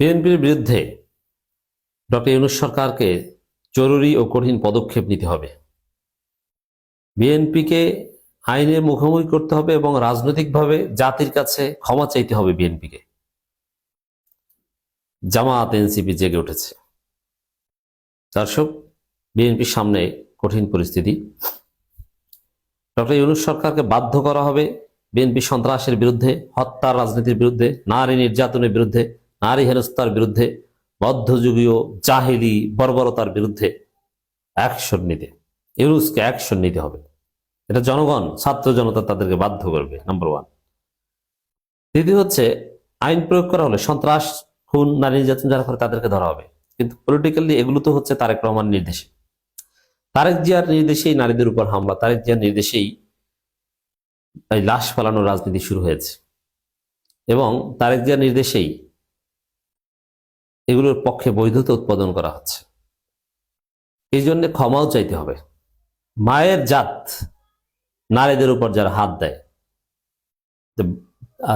বিএনপির বিরুদ্ধে ডক্টর ইউনুস সরকারকে জরুরি ও কঠিন পদক্ষেপ নিতে হবে। বিএনপিকে আইনের মুখোমুখি করতে হবে এবং রাজনৈতিকভাবে জাতির কাছে ক্ষমা চাইতে হবে বিএনপিকে। জামাত এনসিপি জেগে উঠেছে। দর্শক, বিএনপির সামনে কঠিন পরিস্থিতি। ডক্টর ইউনুস সরকারকে বাধ্য করা হবে বিএনপি সন্ত্রাসের বিরুদ্ধে, হত্যার রাজনীতির বিরুদ্ধে, নারী নির্যাতনের বিরুদ্ধে নারী হেনস্থার বিরুদ্ধে, মধ্যযুগীয় জাহিলি বর্বরতার বিরুদ্ধে অ্যাকশন নিতে। ইউনুসকে অ্যাকশন নিতে হবে। এটা জনগণ, ছাত্র জনতা তাদেরকে বাধ্য করবে নাম্বার ওয়ান দ্বিতীয় হচ্ছে, আইন প্রয়োগ করা হলে সন্ত্রাস, খুন, নারী নির্যাতন যারা করে তাদেরকে ধরা হবে। কিন্তু পলিটিক্যালি এগুলো তো হচ্ছে তারেক রহমান নির্দেশে। তারেক জিয়ার নির্দেশেই নারীদের উপর হামলা, তারেক জিয়ার নির্দেশেই এই লাশ পালানোর রাজনীতি শুরু হয়েছে। এবং তারেক জিয়ার নির্দেশেই এগুলোর পক্ষে বৈধতা উৎপাদন করা হচ্ছে। এই জন্য ক্ষমাও চাইতে হবে। মায়ের জাত নারীদের উপর যারা হাত দেয়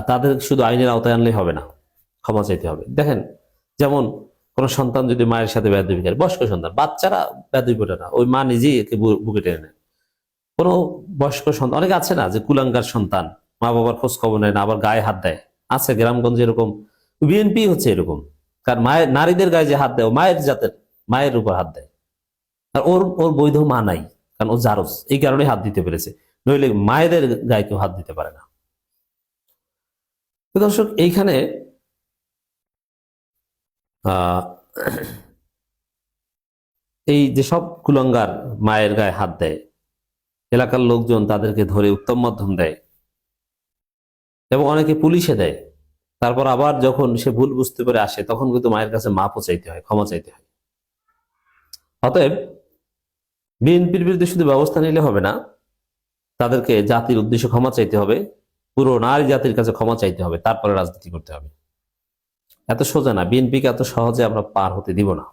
তাদের শুধু আইনের আওতায় আনলেই হবে না, ক্ষমা চাইতে হবে। দেখেন, যেমন কোনো সন্তান যদি মায়ের সাথে বেদবি করে, বয়স্ক সন্তান, বাচ্চারা বেদবি করে না, ওই মা নিজেই একে বুকে টেনে নেয়। কোনো বয়স্ক সন্তান, অনেক আছে না যে কুলাঙ্গার সন্তান মা বাবার খোঁজ খবর নেয় না, আবার গায়ে হাত দেয়। আছে, গ্রামগঞ্জে এরকম, বিএনপি হচ্ছে এরকম। কারণ মায়ের, নারীদের গায়ে যে হাত দেয় মায়ের জাতের, মায়ের উপর হাত দেয়। আর ওর ওর বৈধ মা নাই, কারণ ও জারস এই কারণে হাত দিতে পেরেছে। নইলে মায়েদের গায়ে কেউ হাত দিতে পারে না। দর্শক, এইখানে এই যে সব কুলঙ্গার মায়ের গায়ে হাত দেয়, এলাকার লোকজন তাদেরকে ধরে উত্তম মাধ্যম দেয়, এবং অনেকে পুলিশে দেয়। তারপর আবার যখন সে ভুল বুঝতে পেরে আসে, তখন কিন্তু মায়ের কাছে মাপও চাইতে হয়, ক্ষমা চাইতে হয়। অতএব বিএনপির বিরুদ্ধে শুধু ব্যবস্থা নিলে হবে না, তাদেরকে জাতির উদ্দেশ্যে ক্ষমা চাইতে হবে, পুরো নারী জাতির কাছে ক্ষমা চাইতে হবে, তারপরে রাজনীতি করতে হবে। এত সোজা না, বিএনপিকে এত সহজে আমরা পার হতে দিব না।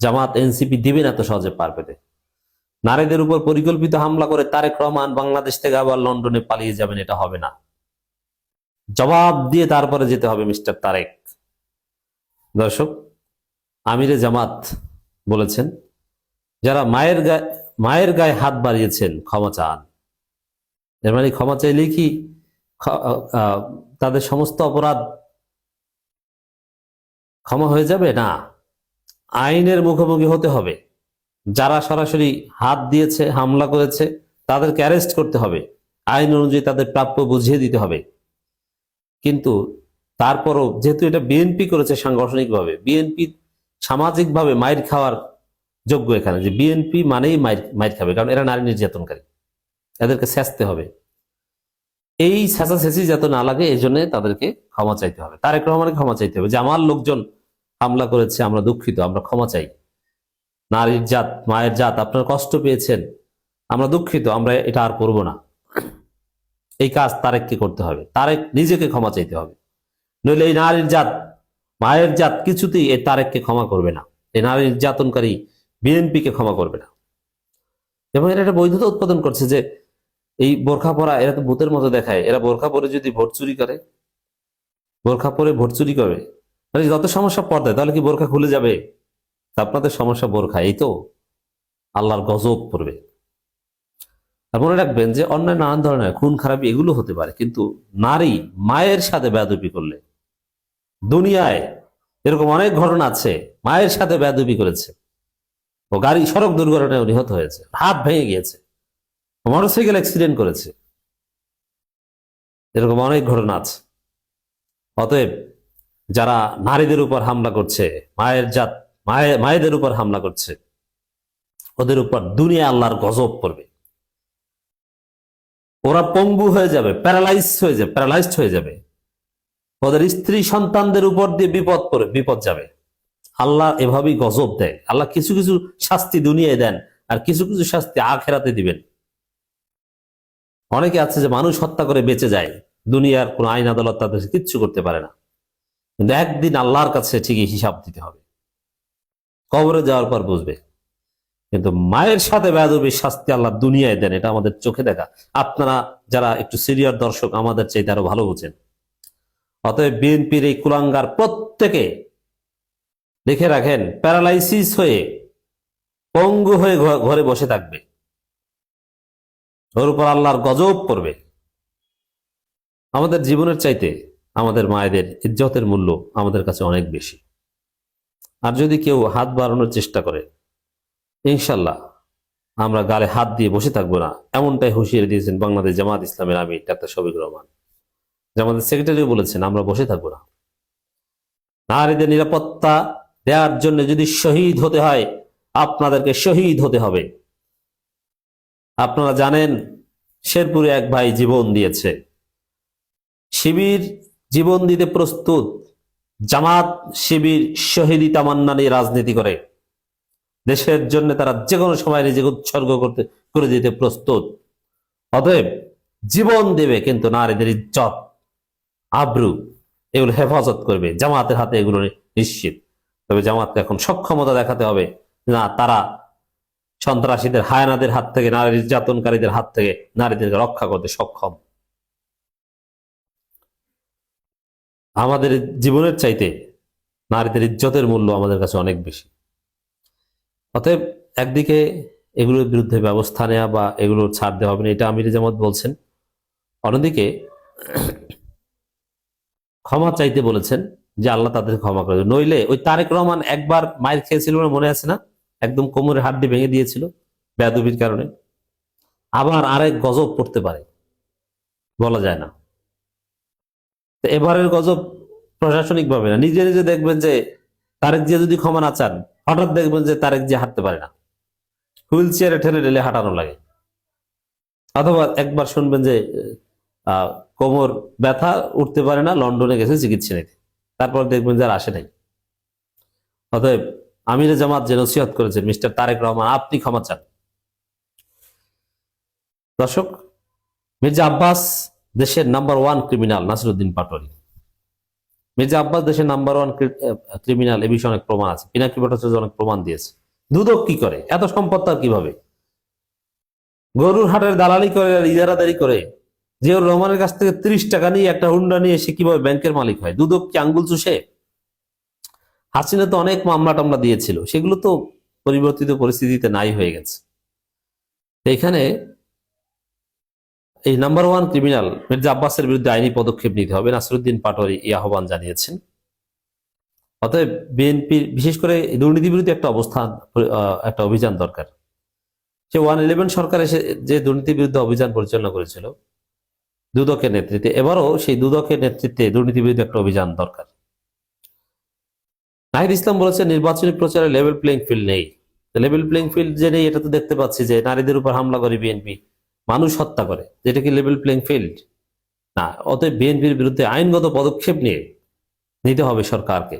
জামাত, এনসিপি দিবেন এত সহজে পার পেতে। নারীদের উপর পরিকল্পিত হামলা করে তারেক রহমান বাংলাদেশ থেকে আবার লন্ডনে পালিয়ে যাবেন, এটা হবে না। জবাব দিয়ে তারপরে যেতে হবে মিস্টার তারেক। দর্শক, আমিরে জামাত বলেছেন, যারা মায়ের গায়ে মায়ের গায়ে হাত বাড়িয়েছেন, ক্ষমা চান। এর মানে ক্ষমা চাইলেই কি তাদের সমস্ত অপরাধ ক্ষমা হয়ে যাবে? না। আইনের মুখোমুখি হতে হবে। যারা সরাসরি হাত দিয়েছে, হামলা করেছে, তাদেরকে অ্যারেস্ট করতে হবে। আইন অনুযায়ী তাদের প্রাপ্য বুঝিয়ে দিতে হবে। কিন্তু তারপরও যেহেতু এটা বিএনপি করেছে সাংগঠনিকভাবে বিএনপি সামাজিকভাবে মাইর খাওয়ার যোগ্য এখানে, যে বিএনপি মানেই মাইর মাইর খাবে, কারণ এরা নারী নির্যাতনকারী, এদেরকে স্যাঁচতে হবে। এই স্যাঁচা স্যাঁচি যাতে না লাগে, এই জন্য তাদেরকে ক্ষমা চাইতে হবে। তারেক রহমানকে ক্ষমা চাইতে হবে, যে আমার লোকজন হামলা করেছে, আমরা দুঃখিত, আমরা ক্ষমা চাই। নারীর জাত, মায়ের জাত, আপনার কষ্ট পেয়েছেন, আমরা দুঃখিত, আমরা এটা আর করব না। এই কাজ তারেককে করতে হবে। তারেক নিজেকে ক্ষমা চাইতে হবে। নইলে এই নারীর জাত, মায়ের জাত কিছুতেই এই তারেককে ক্ষমা করবে না। এই নারী নির্যাতনকারী বিএনপিকে ক্ষমা করবে না। এবং এরা একটা বৈধতা উৎপাদন করছে যে এই বোরখা পরা, এরা তো ভূতের মতো দেখায়। এরা বোরখা পরে যদি ভোট চুরি করে, বোরখা পরে ভোট চুরি করে, তাহলে যত সমস্যা পর্দায়, তাহলে কি বোরখা খুলে যাবে? আপনাদের সমস্যা বোরখা, এই তো আল্লাহর গজব পড়বে। আর মনে রাখবেন যে অন্যান্য নানান ধরনের খুন খারাপি এগুলো হতে পারে, কিন্তু নারী মায়ের সাথে বেয়াদবি করলে, দুনিয়ায় এরকম অনেক ঘটনা আছে, মায়ের সাথে বেয়াদবি করেছে। ও গাড়ি, সড়ক দুর্ঘটনায় নিহত হয়েছে, হাত ভেঙে গিয়েছে মোটরসাইকেল অ্যাক্সিডেন্ট করেছে। এরকম অনেক ঘটনা আছে। অতএব যারা নারীদের উপর হামলা করছে, মায়ের জাত মায়ের মায়েদের উপর হামলা করছে, ওদের উপর দুনিয়া আল্লাহর গজব পড়বে। ওরা পঙ্গু হয়ে যাবে প্যারালাইজ হয়ে যাবে, প্যারালাইজড হয়ে যাবে। ওদের স্ত্রী সন্তানদের উপর দিয়ে বিপদ পড়ে, বিপদ যাবে। আল্লাহ এভাবেই গজব দেয়। আল্লাহ কিছু কিছু শাস্তি দুনিয়ায় দেন আর কিছু কিছু শাস্তি আখেরাতে দিবেন। অনেকে আছে যে মানুষ হত্যা করে বেঁচে যায়, দুনিয়ার কোন আইন আদালত তাদের কিচ্ছু করতে পারে না। কিন্তু একদিন আল্লাহর কাছে ঠিকই হিসাব দিতে হবে। কবরে যাওয়ার পর বুঝবে। কিন্তু মায়ের সাথে বেয়াদবির শাস্তি আল্লাহ দুনিয়ায় দেন, এটা আমাদের চোখে দেখা। আপনারা যারা একটু সিরিয়ার দর্শক, আমাদের চাইতে আরও ভালো বুঝেন। অতএব বিএনপির এই কুলাঙ্গার প্রত্যেকে লিখে রাখেন, প্যারালাইসিস হয়ে, পঙ্গু হয়ে ঘরে বসে থাকবে। ওর উপর আল্লাহর গজব পড়বে। আমাদের জীবনের চাইতে আমাদের মায়েদের ইজ্জতের মূল্য আমাদের কাছে অনেক বেশি। আর যদি কেউ হাত বাড়ানোর চেষ্টা করে ইনশাল্লাহ আমরা গালে হাত দিয়ে বসে থাকব না। এমনটাই হুঁশিয়ারি দিয়েছেন বাংলাদেশ জামাত ইসলামের আমি ডাক্তার শফিক রহমান। জামাতের সেক্রেটারিও বলেছেন, আমরা বসে থাকব না। নারীদের নিরাপত্তা দেওয়ার জন্য যদি শহীদ হতে হয়, আপনাদেরকে শহীদ হতে হবে। আপনারা জানেন, শেরপুরে এক ভাই জীবন দিয়েছে। শিবির জীবন দিতে প্রস্তুত। জামাত শিবির শহীদি তামান্না নিয়ে রাজনীতি করে। দেশের জন্য তারা যে কোনো সময় নিজেকে উৎসর্গ করতে, করে দিতে প্রস্তুত। অতএব জীবন দেবে কিন্তু নারীদের ইজ্জত, আব্রু, এগুলো হেফাজত করবে, জামাতের হাতে এগুলো নিশ্চিত। তবে জামাতকে এখন সক্ষমতা দেখাতে হবে না, তারা সন্ত্রাসীদের, হায়ানাদের হাত থেকে, নারী নির্যাতনকারীদের হাত থেকে নারীদেরকে রক্ষা করতে সক্ষম। আমাদের জীবনের চাইতে নারীদের ইজ্জতের মূল্য আমাদের কাছে অনেক বেশি। অতএব একদিকে এগুলোর বিরুদ্ধে ব্যবস্থা নেওয়া বা এগুলোর ছাড় দেওয়া হবে না, এটা আমির জামাত বলছেন। অন্যদিকে ক্ষমা চাইতে বলেছেন যে আল্লাহ তাদের ক্ষমা করে নইলে ওই তারেক রহমান একবার মায়ের খেয়েছিল মনে আছে না? একদম কোমরের হাড্ডি ভেঙে দিয়েছিল বেয়াদবির কারণে। আবার আরেক গজব পড়তে পারে, বলা যায় না। এবারের গজব প্রশাসনিক ভাবে না। নিজে নিজে দেখবেন যে তারেক জিয়া যদি ক্ষমা না চান হঠাৎ দেখবেন যে তারেক যে হাঁটতে পারে না। হুইল চেয়ারে ঠেলে ঠেলে হাঁটানো লাগে। অথবা একবার শুনবেন যে কোমর ব্যথা, উঠতে পারে না, লন্ডনে গেছে চিকিৎসা নিতে। তারপর দেখবেন যে আর আসে নাই। অতএব আমিরে জামাত যে নসিহত করেছেন মিস্টার তারেক রহমান, আপনি ক্ষমা চান। দর্শক, মির্জা আব্বাস দেশের number one criminal, Nasiruddin Patwari. Mirza Abbas দেশের নাম্বার ওয়ান ক্রিমিনাল এ বিষয়ে অনেক প্রমাণ আছে। পিনাকি ভট্টাচার্য অনেক প্রমাণ দিয়েছে। দুদক কি করে? এত সম্পদ তার কীভাবে? গরুর হাটের দালালি করে আর ইজারাদারি করে। জিয়াউর রহমানের কাছ থেকে ত্রিশ টাকা নিয়ে একটা হুন্ডা নিয়ে সে কীভাবে ব্যাংকের মালিক হয়? দুদক কি আঙ্গুল চুষে? হাসিনা তো অনেক মামলা টামলা দিয়েছিল। সেগুলো তো পরিবর্তিত পরিস্থিতিতে নাই হয়ে গেছে। এখানে এই নাম্বার ওয়ান ক্রিমিনাল মির্জা আব্বাসের বিরুদ্ধে আইনি পদক্ষেপ নিতে হবে। নাসরুদ্দিন পাটোয়ারি এই আহ্বান জানিয়েছেন। অতএব বিএনপি বিশেষ করে দুর্নীতি বিরুদ্ধে একটা অবস্থান একটা অভিযান দরকার। সে ওয়ান ইলেভেন সরকার এসে যে দুর্নীতি বিরুদ্ধে অভিযান পরিচালনা করেছিল, দুদকের নেতৃত্বে, এবারও সেই দুদকের নেতৃত্বে দুর্নীতি বিরুদ্ধে একটা অভিযান দরকার। নাহিদ ইসলাম বলেছে নির্বাচনী প্রচারে লেভেল প্লেইং ফিল্ড নেই। লেভেল প্লেইং ফিল্ড যে নেই, এটা তো দেখতে পাচ্ছি যে নারীদের উপর হামলা করে বিএনপি। মানুষ হত্যা করে, যেটা কি লেভেল প্লেইং ফিল্ড না, অতএব বিএনপির বিরুদ্ধে আইনগত পদক্ষেপ নিয়ে নিতে হবে সরকারকে।